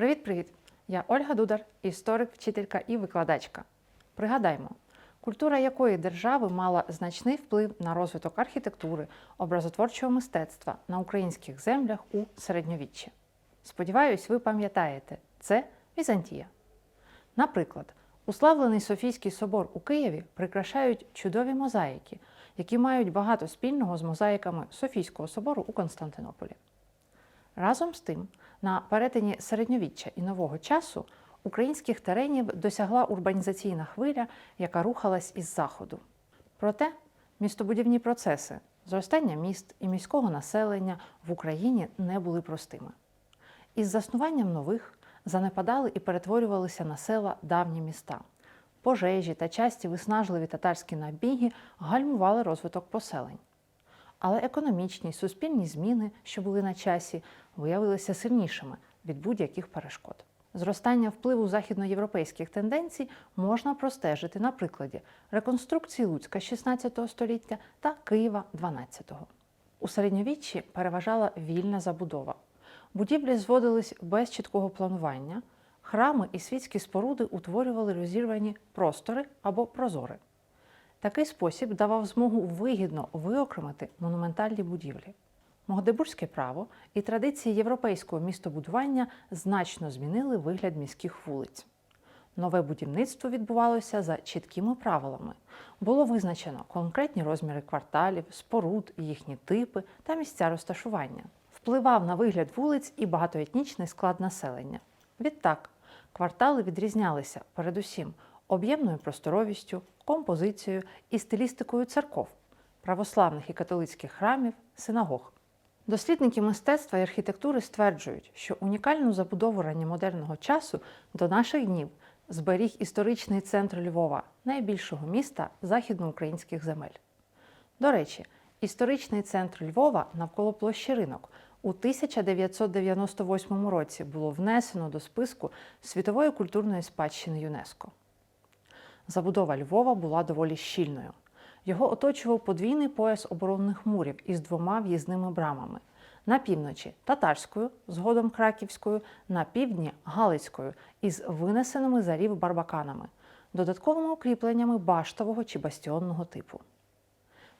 Привіт-привіт! Я Ольга Дудар, історик, вчителька і викладачка. Пригадаймо, культура якої держави мала значний вплив на розвиток архітектури, образотворчого мистецтва на українських землях у середньовіччі. Сподіваюсь, ви пам'ятаєте, це Візантія. Наприклад, уславлений Софійський собор у Києві прикрашають чудові мозаїки, які мають багато спільного з мозаїками Софійського собору у Константинополі. Разом з тим, на перетині середньовіччя і нового часу українських теренів досягла урбанізаційна хвиля, яка рухалась із заходу. Проте містобудівні процеси, зростання міст і міського населення в Україні не були простими. Із заснуванням нових занепадали і перетворювалися на села давні міста. Пожежі та часті виснажливі татарські набіги гальмували розвиток поселень. Але економічні суспільні зміни, що були на часі, виявилися сильнішими від будь-яких перешкод. Зростання впливу західноєвропейських тенденцій можна простежити на прикладі реконструкції Луцька XVI століття та Києва XII. У середньовіччі переважала вільна забудова. Будівлі зводились без чіткого планування, храми і світські споруди утворювали розірвані простори або прозори. Такий спосіб давав змогу вигідно виокремити монументальні будівлі. Магдебурзьке право і традиції європейського містобудування значно змінили вигляд міських вулиць. Нове будівництво відбувалося за чіткими правилами. Було визначено конкретні розміри кварталів, споруд, їхні типи та місця розташування. Впливав на вигляд вулиць і багатоетнічний склад населення. Відтак, квартали відрізнялися передусім об'ємною просторовістю, композицією і стилістикою церков, православних і католицьких храмів, синагог. Дослідники мистецтва і архітектури стверджують, що унікальну забудову ранньомодерного часу до наших днів зберіг історичний центр Львова, найбільшого міста західноукраїнських земель. До речі, історичний центр Львова навколо площі ринок у 1998 році було внесено до списку світової культурної спадщини ЮНЕСКО. Забудова Львова була доволі щільною. Його оточував подвійний пояс оборонних мурів із двома в'їзними брамами. На півночі татарською, згодом краківською, на півдні Галицькою із винесеними за рів барбаканами, додатковими укріпленнями баштового чи бастіонного типу.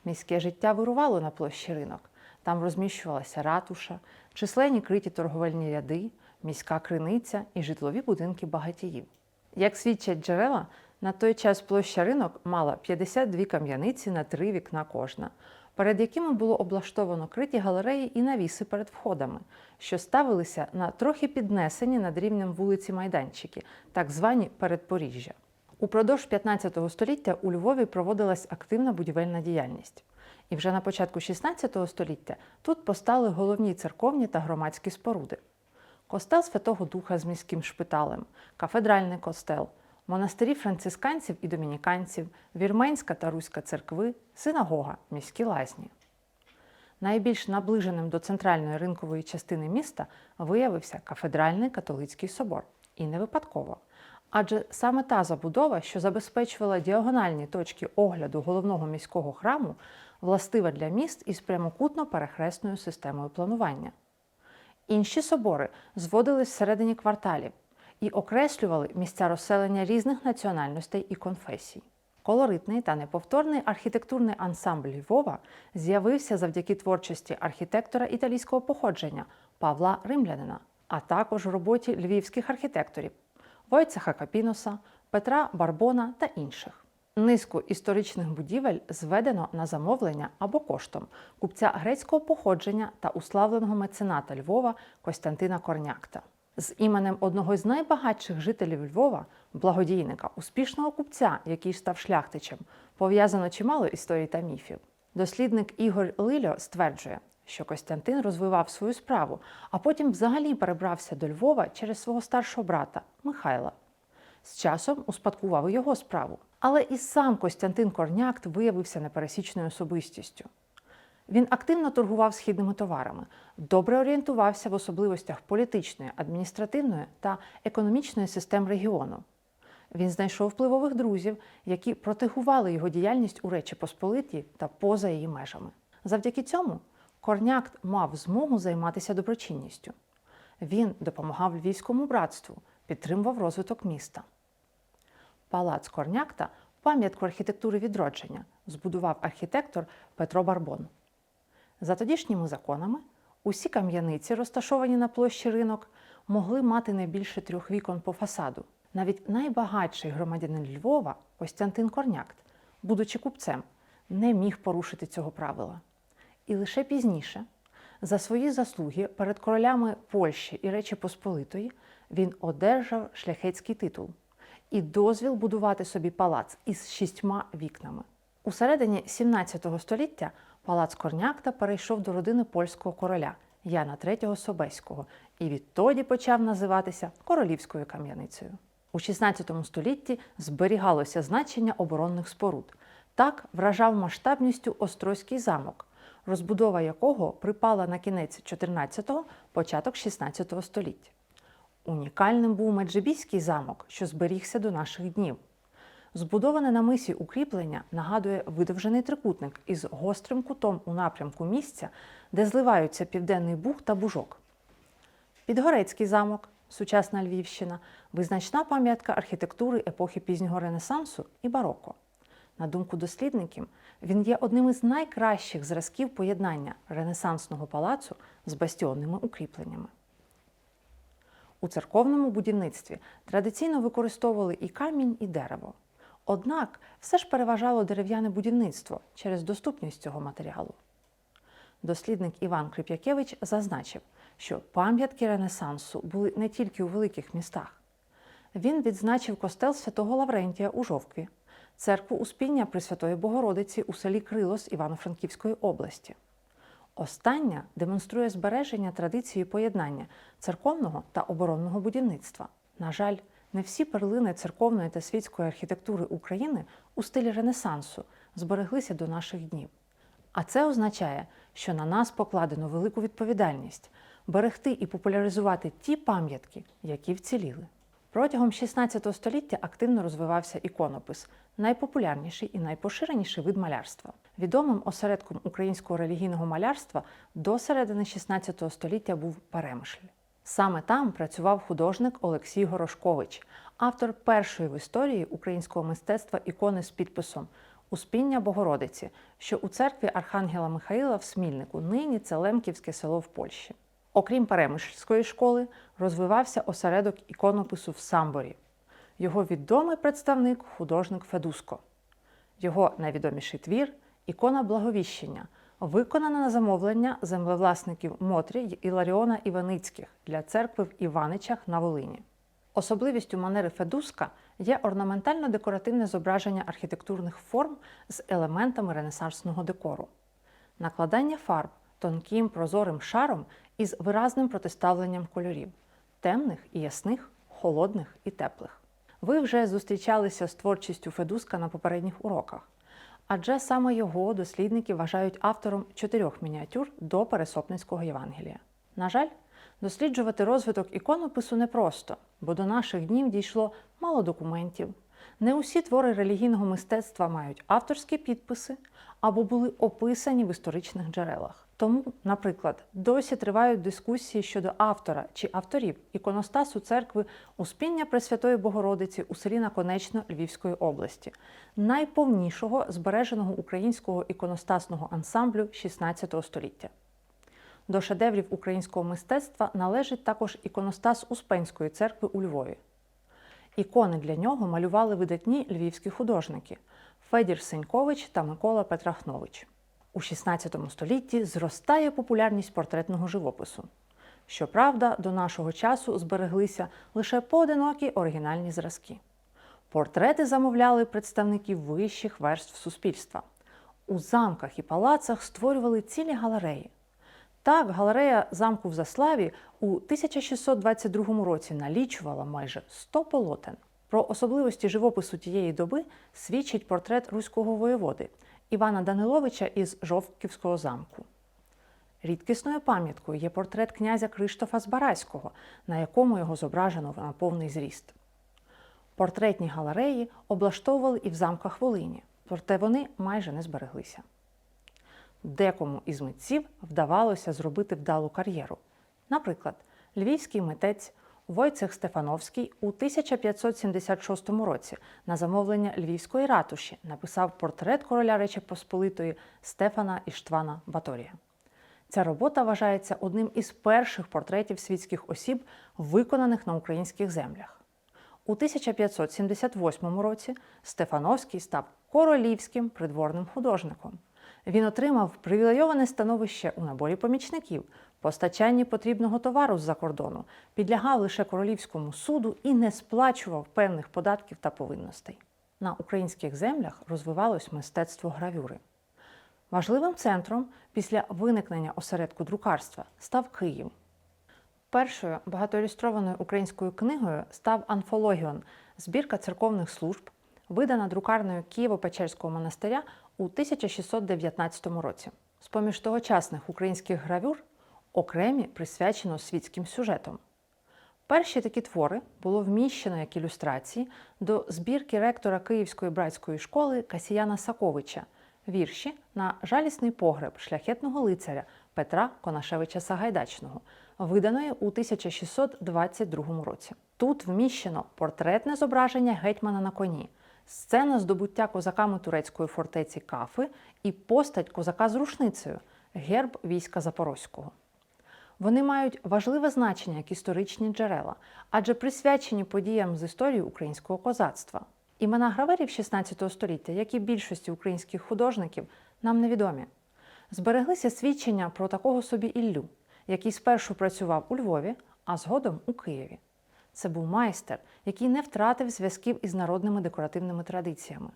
Міське життя вирувало на площі ринок. Там розміщувалася ратуша, численні криті торговельні ряди, міська криниця і житлові будинки багатіїв. Як свідчать джерела, на той час площа ринок мала 52 кам'яниці на три вікна кожна, перед якими було облаштовано криті галереї і навіси перед входами, що ставилися на трохи піднесені над рівнем вулиці майданчики, так звані передпоріжжя. Упродовж 15 століття у Львові проводилась активна будівельна діяльність. І вже на початку 16 століття тут постали головні церковні та громадські споруди. Костел Святого Духа з міським шпиталем, кафедральний костел, монастирі францисканців і домініканців, Вірменська та Руська церкви, синагога, міські лазні. Найбільш наближеним до центральної ринкової частини міста виявився кафедральний католицький собор. І не випадково. Адже саме та забудова, що забезпечувала діагональні точки огляду головного міського храму, властива для міст із прямокутно-перехресною системою планування. Інші собори зводились всередині кварталів і окреслювали місця розселення різних національностей і конфесій. Колоритний та неповторний архітектурний ансамбль Львова з'явився завдяки творчості архітектора італійського походження Павла Римлянина, а також роботі львівських архітекторів Войцеха Капіноса, Петра Барбона та інших. Низку історичних будівель зведено на замовлення або коштом купця грецького походження та уславленого мецената Львова Костянтина Корнякта. З іменем одного з найбагатших жителів Львова, благодійника, успішного купця, який став шляхтичем, пов'язано чимало історій та міфів. Дослідник Ігор Лильо стверджує, що Костянтин розвивав свою справу, а потім взагалі перебрався до Львова через свого старшого брата Михайла. З часом успадкував його справу. Але і сам Костянтин Корнякт виявився непересічною особистістю. Він активно торгував східними товарами, добре орієнтувався в особливостях політичної, адміністративної та економічної систем регіону. Він знайшов впливових друзів, які протегували його діяльність у Речі Посполитій та поза її межами. Завдяки цьому Корнякт мав змогу займатися доброчинністю. Він допомагав львівському братству, підтримував розвиток міста. Палац Корнякта пам'ятку архітектури відродження збудував архітектор Петро Барбон. За тодішніми законами, усі кам'яниці, розташовані на площі ринок, могли мати не більше трьох вікон по фасаду. Навіть найбагатший громадянин Львова Костянтин Корнякт, будучи купцем, не міг порушити цього правила. І лише пізніше, за свої заслуги перед королями Польщі і Речі Посполитої, він одержав шляхетський титул і дозвіл будувати собі палац із шістьма вікнами. У середині 17 століття палац Корнякта перейшов до родини польського короля Яна III Собеського і відтоді почав називатися королівською кам'яницею. У 16 столітті зберігалося значення оборонних споруд. Так вражав масштабністю Острозький замок, розбудова якого припала на кінець 14-го, початок 16 століття. Унікальним був Меджибіський замок, що зберігся до наших днів. Збудоване на мисі укріплення нагадує видовжений трикутник із гострим кутом у напрямку місця, де зливаються Південний Буг та Бужок. Підгорецький замок, сучасна Львівщина, визначна пам'ятка архітектури епохи пізнього Ренесансу і бароко. На думку дослідників, він є одним із найкращих зразків поєднання ренесансного палацу з бастіонними укріпленнями. У церковному будівництві традиційно використовували і камінь, і дерево. Однак все ж переважало дерев'яне будівництво через доступність цього матеріалу. Дослідник Іван Крип'якевич зазначив, що пам'ятки Ренесансу були не тільки у великих містах. Він відзначив костел святого Лаврентія у Жовкві, церкву Успіння Пресвятої Богородиці у селі Крилос Івано-Франківської області. Остання демонструє збереження традиції поєднання церковного та оборонного будівництва. На жаль, не всі перлини церковної та світської архітектури України у стилі Ренесансу збереглися до наших днів. А це означає, що на нас покладено велику відповідальність берегти і популяризувати ті пам'ятки, які вціліли. Протягом 16 століття активно розвивався іконопис, найпопулярніший і найпоширеніший вид малярства. Відомим осередком українського релігійного малярства до середини 16 століття був Перемишль. Саме там працював художник Олексій Горошкович, автор першої в історії українського мистецтва ікони з підписом Успіння Богородиці, що у церкві Архангела Михаїла в Смільнику, нині це Лемківське село в Польщі. Окрім Перемишльської школи, розвивався осередок іконопису в Самборі. Його відомий представник художник Федуско. Його найвідоміший твір ікона Благовіщення, виконана на замовлення землевласників Мотрі Іларіона Іваницьких для церкви в Іваничах на Волині. Особливістю манери Федуска є орнаментально-декоративне зображення архітектурних форм з елементами ренесансного декору, накладання фарб тонким прозорим шаром із виразним протиставленням кольорів темних і ясних, холодних і теплих. Ви вже зустрічалися з творчістю Федуска на попередніх уроках, адже саме його дослідники вважають автором чотирьох мініатюр до Пересопницького Євангелія. На жаль, досліджувати розвиток іконопису непросто, бо до наших днів дійшло мало документів. Не усі твори релігійного мистецтва мають авторські підписи або були описані в історичних джерелах. Тому, наприклад, досі тривають дискусії щодо автора чи авторів іконостасу церкви Успіння Пресвятої Богородиці у селі Наконечно Львівської області, найповнішого збереженого українського іконостасного ансамблю XVI століття. До шедеврів українського мистецтва належить також іконостас Успенської церкви у Львові. Ікони для нього малювали видатні львівські художники Федір Сенькович та Микола Петрахнович. У XVI столітті зростає популярність портретного живопису. Щоправда, до нашого часу збереглися лише поодинокі оригінальні зразки. Портрети замовляли представників вищих верств суспільства. У замках і палацах створювали цілі галереї. Так, галерея замку в Заславі у 1622 році налічувала майже 100 полотен. Про особливості живопису тієї доби свідчить портрет руського воєводи Івана Даниловича із Жовківського замку. Рідкісною пам'яткою є портрет князя Криштофа Збаразького, на якому його зображено на повний зріст. Портретні галереї облаштовували і в замках Волині, проте вони майже не збереглися. Декому із митців вдавалося зробити вдалу кар'єру. Наприклад, Львівський митець Войцех Стефановський у 1576 році на замовлення Львівської ратуші написав портрет короля Речі Посполитої Стефана Іштвана Баторія. Ця робота вважається одним із перших портретів світських осіб, виконаних на українських землях. У 1578 році Стефановський став королівським придворним художником. Він отримав привілейоване становище у наборі помічників, постачанні потрібного товару з-за кордону, підлягав лише королівському суду і не сплачував певних податків та повинностей. На українських землях розвивалось мистецтво гравюри. Важливим центром після виникнення осередку друкарства став Київ. Першою багатоілюстрованою українською книгою став Анфологіон збірка церковних служб, видана друкарною Києво-Печерського монастиря у 1619 році. З поміж тогочасних українських гравюр окремі присвячено світським сюжетам. Перші такі твори було вміщено як ілюстрації до збірки ректора Київської братської школи Касіяна Саковича вірші на жалісний погреб шляхетного лицаря Петра Конашевича Сагайдачного, виданої у 1622 році. Тут вміщено портретне зображення гетьмана на коні, сцена здобуття козаками турецької фортеці Кафи і постать козака з рушницею, герб війська Запорозького. Вони мають важливе значення як історичні джерела, адже присвячені подіям з історії українського козацтва. Імена граверів 16 століття, як і більшості українських художників, нам невідомі. Збереглися свідчення про такого собі Іллю, який спершу працював у Львові, а згодом у Києві. Це був майстер, який не втратив зв'язків із народними декоративними традиціями.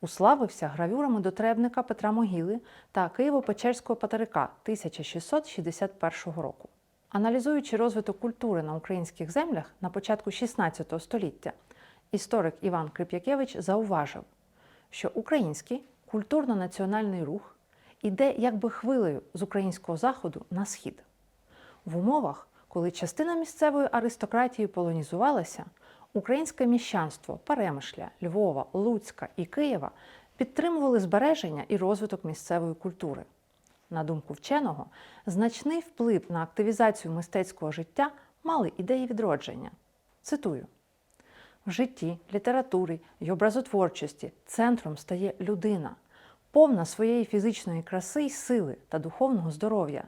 Уславився гравюрами дотребника Петра Могіли та Києво-Печерського патерика 1661 року. Аналізуючи розвиток культури на українських землях на початку XVI століття, історик Іван Крип'якевич зауважив, що український культурно-національний рух іде якби хвилею з українського заходу на схід. В умовах, коли частина місцевої аристократії полонізувалася, українське міщанство Перемишля, Львова, Луцька і Києва підтримували збереження і розвиток місцевої культури. На думку вченого, значний вплив на активізацію мистецького життя мали ідеї відродження. Цитую. В житті, літературі й образотворчості центром стає людина, повна своєї фізичної краси й сили та духовного здоров'я.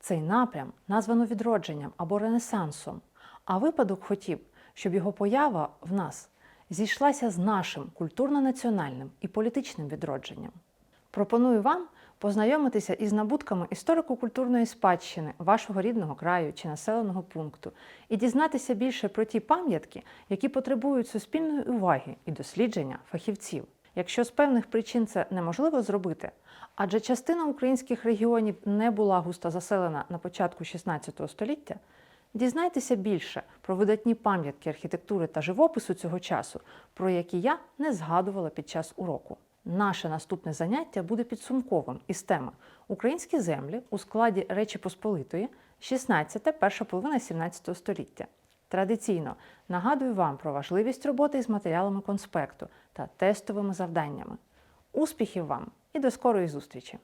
Цей напрям названо відродженням або ренесансом, а випадок хотів, щоб його поява в нас зійшлася з нашим культурно-національним і політичним відродженням. Пропоную вам познайомитися із набутками історико-культурної спадщини вашого рідного краю чи населеного пункту і дізнатися більше про ті пам'ятки, які потребують суспільної уваги і дослідження фахівців. Якщо з певних причин це неможливо зробити, адже частина українських регіонів не була густо заселена на початку XVI століття, дізнайтеся більше про видатні пам'ятки архітектури та живопису цього часу, про які я не згадувала під час уроку. Наше наступне заняття буде підсумковим із теми Українські землі у складі Речі Посполитої 16 перша половина 17 століття. Традиційно нагадую вам про важливість роботи із матеріалами конспекту та тестовими завданнями. Успіхів вам і до скорої зустрічі!